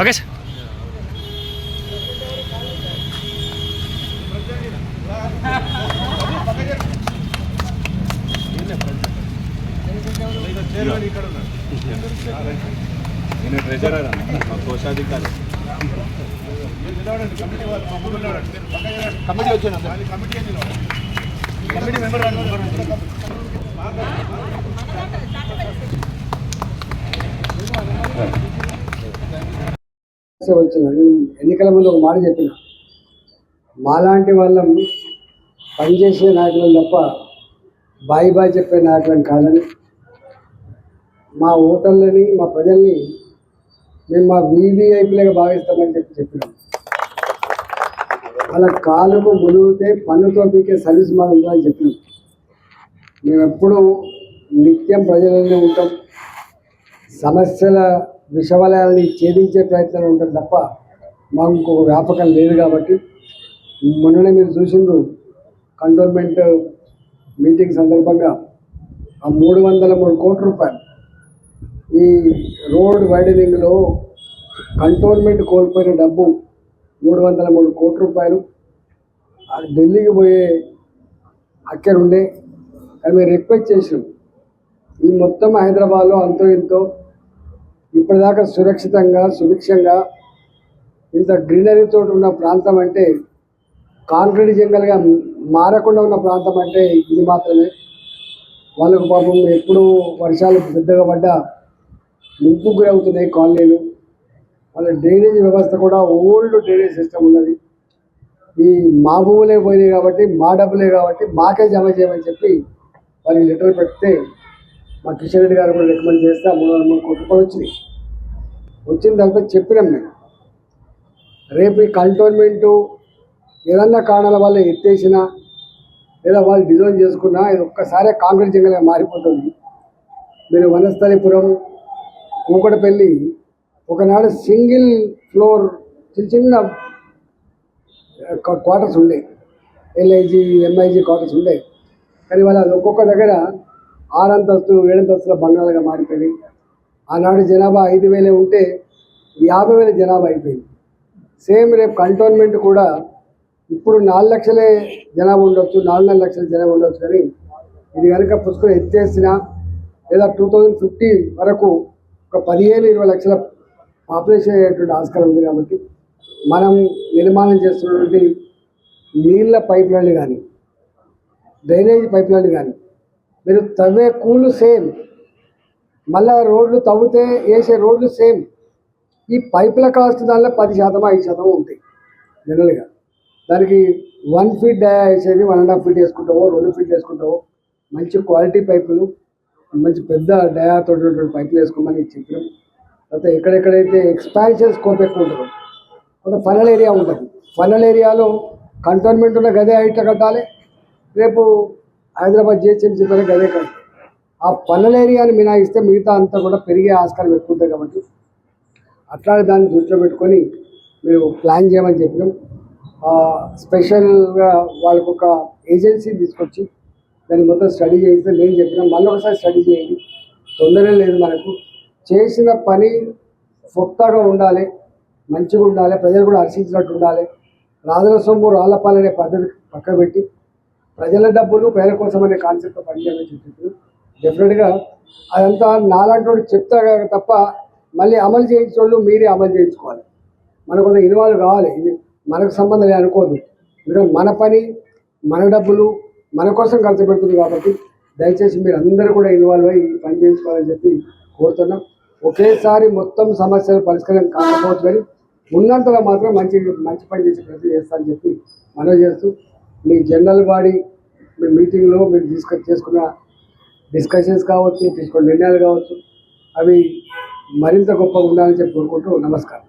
Okay sir. నేను treasurer మా కోశాధికారి. కమిటీ వచ్చిన. కమిటీ మెంబర్ సమస్య వచ్చిన నేను ఎన్నికల ముందు ఒక మాట చెప్పిన. మాలాంటి వాళ్ళం పనిచేసే నాయకులను తప్ప బాయి బాయ్ చెప్పే నాయకులను కాదని మా ఓటర్లని మా ప్రజల్ని మేము మా వీవీఐపీలుగా భావిస్తామని చెప్పి చెప్పినాం. వాళ్ళ కాలుకు మునిగితే పన్నుతో పీకే సర్వీస్ మాది ఉందని చెప్పినాం. మేము ఎప్పుడూ నిత్యం ప్రజలనే ఉంటాం. సమస్యల విషవలయాల్ని ఛేదించే ప్రయత్నాలు ఉంటుంది తప్ప మాకు ఇంకొక వ్యాపకం లేదు కాబట్టి మొన్ననే మీరు చూసిండ్రు కంటోన్మెంట్ మీటింగ్ సందర్భంగా ఆ మూడు వందల మూడు కోట్ల రూపాయలు. ఈ రోడ్ వైడనింగ్లో కంటోన్మెంట్ కోల్పోయిన డబ్బు మూడు వందల మూడు కోట్ల రూపాయలు. అది ఢిల్లీకి పోయే అక్కడ ఉండే కానీ మేము రిక్వెస్ట్ చేసినాం ఈ మొత్తం హైదరాబాద్లో అంతో ఇంతో ఇప్పటిదాకా సురక్షితంగా సుభిక్షంగా ఇంత గ్రీనరీతో ఉన్న ప్రాంతం అంటే కాంక్రీట్ జంగల్గా మారకుండా ఉన్న ప్రాంతం అంటే ఇది మాత్రమే. వాళ్ళకు పాపం ఎప్పుడు వర్షాలు పెద్దగా పడ్డా ముంపు గురవుతున్నాయి కాలనీలు. వాళ్ళ డ్రైనేజ్ వ్యవస్థ కూడా ఓల్డ్ డ్రైనేజ్ సిస్టమ్ ఉన్నది. ఈ మా భూములే పోయినాయి కాబట్టి మా డబ్బులే కాబట్టి మాకే జమ చేయమని చెప్పి వారికి లెటర్ పెడితే మా కిషన్ రెడ్డి గారు కూడా రికమెండ్ చేస్తే ఆ మూడు వందల మూడు కోట్ల రూపాయలు వచ్చినాయి. వచ్చిన తర్వాత చెప్పినాం మేము. రేపు ఈ కంటోన్మెంటు ఏదన్నా కారణాల వల్ల ఎత్తేసినా లేదా వాళ్ళు డిజైన్ చేసుకున్నా ఇది ఒక్కసారి కాంక్రీట్ జంగల్గా మారిపోతుంది. మీరు వనస్థలిపురం కూకటపల్లి ఒకనాడు సింగిల్ ఫ్లోర్ చిన్న చిన్న క్వార్టర్స్ ఉండే. ఎల్ఐజీ ఎంఐజీ క్వార్టర్స్ ఉండే. కానీ వాళ్ళ ఒక్కొక్క దగ్గర ఆరంతస్తు ఏడంతస్తుల బంగాళాగా మారిపోయింది ఆనాడు జనాభా ఐదు వేలే ఉంటే యాభై వేల జనాభా అయిపోయింది. సేమ్ రేపు కంటోన్మెంట్ కూడా ఇప్పుడు నాలుగు లక్షలే జనాభా ఉండొచ్చు నాలుగున్నర లక్షల జనాభా ఉండొచ్చు కానీ ఇది కనుక పుస్తకం ఎత్తేసినా లేదా టూ థౌజండ్ ఫిఫ్టీ వరకు ఒక పదిహేను ఇరవై లక్షల పాపులేషన్ అయ్యేటువంటి ఆస్కారం ఉంది కాబట్టి మనం నిర్మాణం చేస్తున్నటువంటి నీళ్ళ పైప్ లైన్లు కానీ డ్రైనేజ్ పైప్ లైన్లు కానీ మీరు తవ్వే కూలు సేమ్. మళ్ళా రోడ్లు తవ్వితే వేసే రోడ్లు సేమ్. ఈ పైపుల కాస్ట్ దానిలో పది శాతం ఐదు శాతం ఉంటాయి జనరల్గా. దానికి వన్ ఫీట్ డయా వేసేది వన్ అండ్ హాఫ్ ఫీట్ వేసుకుంటావో రెండు ఫీట్ వేసుకుంటావో మంచి క్వాలిటీ పైపులు మంచి పెద్ద డయాతో ఉన్నటువంటి పైపులు వేసుకోమని చెప్పినాం. తర్వాత ఎక్కడెక్కడైతే ఎక్స్పాన్షన్ స్కోప్ ఎక్కువ ఉంటుందో కొంత ఫనల్ ఏరియా ఉంటుంది. ఫనల్ ఏరియాలో కంటోన్మెంట్ ఉన్న గదే హైట్ కట్టాలి. రేపు హైదరాబాద్ జిహెచ్ఎంసీ కూడా గదే కట్టాలి ఆ పల్లెల ఏరియాని మినాయిస్తే మిగతా అంతా కూడా పెరిగే ఆస్కారం ఎక్కువ ఉంటుంది కాబట్టి అట్లాంటి దాన్ని దృష్టిలో పెట్టుకొని మీరు ప్లాన్ చేయమని చెప్పినాం. స్పెషల్గా వాళ్ళకు ఒక ఏజెన్సీ తీసుకొచ్చి దాన్ని మొత్తం స్టడీ చేస్తే నేను చెప్పిన. మళ్ళీ ఒకసారి స్టడీ చేయండి. తొందర లేదు మనకు. చేసిన పని సొత్తగా ఉండాలి మంచిగా ఉండాలి ప్రజలు కూడా హర్షించినట్టు ఉండాలి. రాజుల సొమ్ము రాళ్ళపాలనే పద్ధతి పక్కబెట్టి ప్రజల డబ్బులు ప్రజల కోసం అనే కాన్సెప్ట్ పనిచేయాలని చెప్పి డెఫినెట్గా అదంతా నాలాంటి వాడు చెప్తా తప్ప మళ్ళీ అమలు చేయించోళ్ళు వాళ్ళు మీరే అమలు చేయించుకోవాలి. మనకు కొంత ఇన్వాల్వ్ కావాలి. ఇది మనకు సంబంధం లేదు అనుకోదు ఎందుకంటే మన పని మన డబ్బులు మన కోసం ఖర్చు పెడుతుంది కాబట్టి దయచేసి మీరు అందరూ కూడా ఇన్వాల్వ్ అయ్యి పని చేయించుకోవాలని చెప్పి కోరుతున్నాం. ఒకేసారి మొత్తం సమస్యలు పరిష్కారం కాకపోవచ్చు కానీ ఉన్నంతలో మాత్రం మంచి మంచి పని చేసే ప్రయత్నం చేస్తానని చెప్పి మనవి చేస్తూ మీ జనరల్ బాడీ మీ మీటింగ్లో మీరు తీసుకొచ్చి చేసుకున్న డిస్కషన్స్ కావచ్చు తీసుకున్న నిర్ణయాలు కావచ్చు అవి మరింత గొప్పగా ఉండాలని చెప్పి కోరుకుంటూ నమస్కారం.